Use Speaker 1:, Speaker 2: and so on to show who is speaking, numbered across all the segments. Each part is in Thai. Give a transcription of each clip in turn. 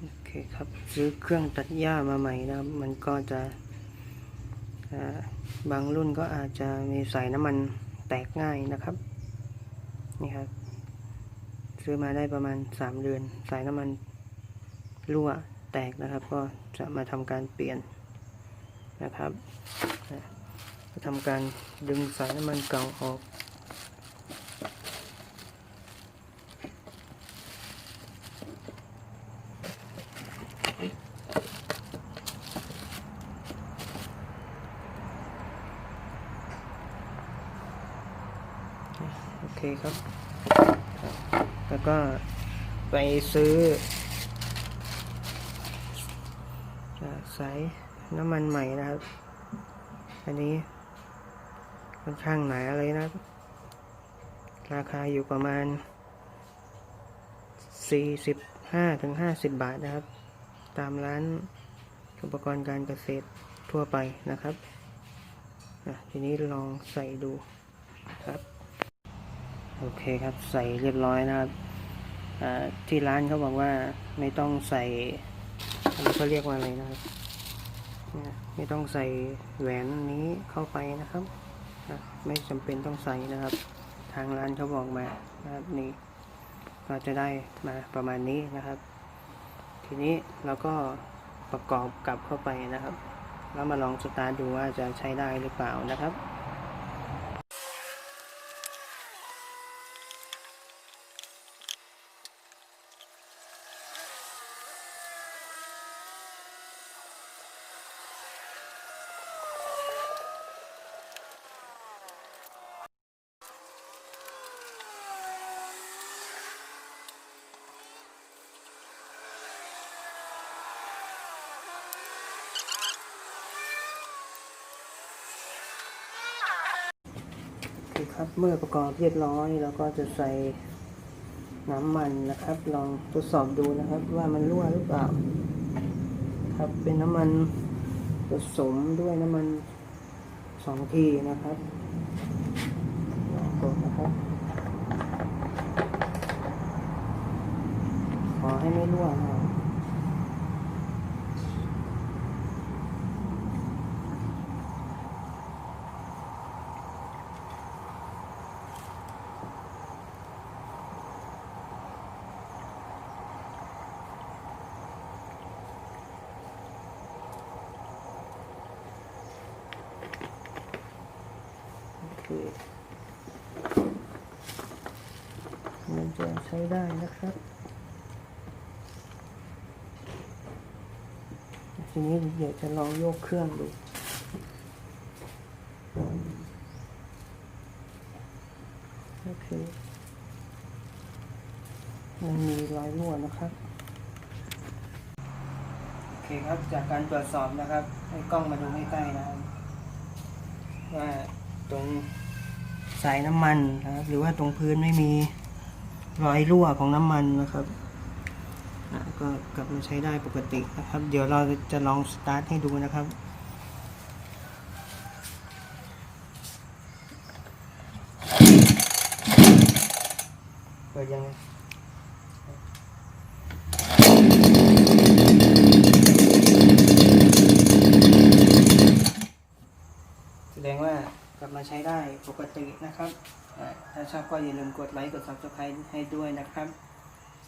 Speaker 1: โอเคครับซื้อเครื่องตัดหญ้ามาใหม่นะมันก็จะบางรุ่นก็อาจจะมีสายน้ำมันแตกง่ายนะครับนี่ครับ ซื้อมาได้ประมาณสามเดือน สายน้ำมันรั่วแตกนะครับ ก็จะมาทำการเปลี่ยนนะครับอะทำการดึงสายน้ำมันเก่าออก โอเคครับ แล้วก็ไปซื้อสายน้ำมันใหม่นะครับ อันนี้ค่อนข้างหนาเลยนะรราคาอยู่ประมาณ 45ถึง50บาทนะครับ ตามร้านอุปกรณ์การเกษตรทั่วไปนะครับทีนี้ลองใส่ดูครับ โอเคครับใส่เรียบร้อยนะครับที่ร้านเขาบอกว่าไม่ต้องใส่อันนี้เขาเรียกว่าอะไรนะครับเนี่ยไม่ต้องใส่แหวนนี้เข้าไปนะครับไม่จำเป็นต้องใส่นะครับ ทางร้านเขาบอกมานะครับนี่ก็จะได้มาประมาณนี้นะครับ ทีนี้เราก็ประกอบกลับเข้าไปนะครับ แล้วมาลองสตาร์ทดูว่าจะใช้ได้หรือเปล่านะครับ เคครับ เมื่อประกอบเรียบร้อยเราก็จะใส่น้ำมันนะครับ ลองทดสอบดูนะครับ ว่ามันรั่วหรือเปล่า ครับเป็นน้ำมันผสมด้วยน้ำมันสองทีนะครับลองกดนะครับ ขอให้ไม่รั่วนะ เคมันจะใช้ได้นะครับ ทีนี้เดี๋ยวจะลองโยกเครื่องดูโอเคมันมีรอยรั่วนะครับ โอเคครับ จากการตรวจสอบนะครับ ให้กล้องมาดูใกล้ๆนะครับว่า ตรงสายน้ำมันนะครับ หรือว่าตรงพื้นไม่มีรอยรั่วของน้ำมันนะครับอะก็กลับมาใช้ได้ปกตินะครับ เดี๋ยวเราจะลองสตาร์ทให้ดูนะครับเปิดยังไงแสดงว่าก ลับมาใช้ได้ปกตินะครับถ้าชอบก็อย่าลืมกดไลค์กด subscribe ให้ด้วยนะครับ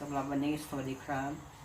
Speaker 1: สำหรับวันนี้สวัสดีครับ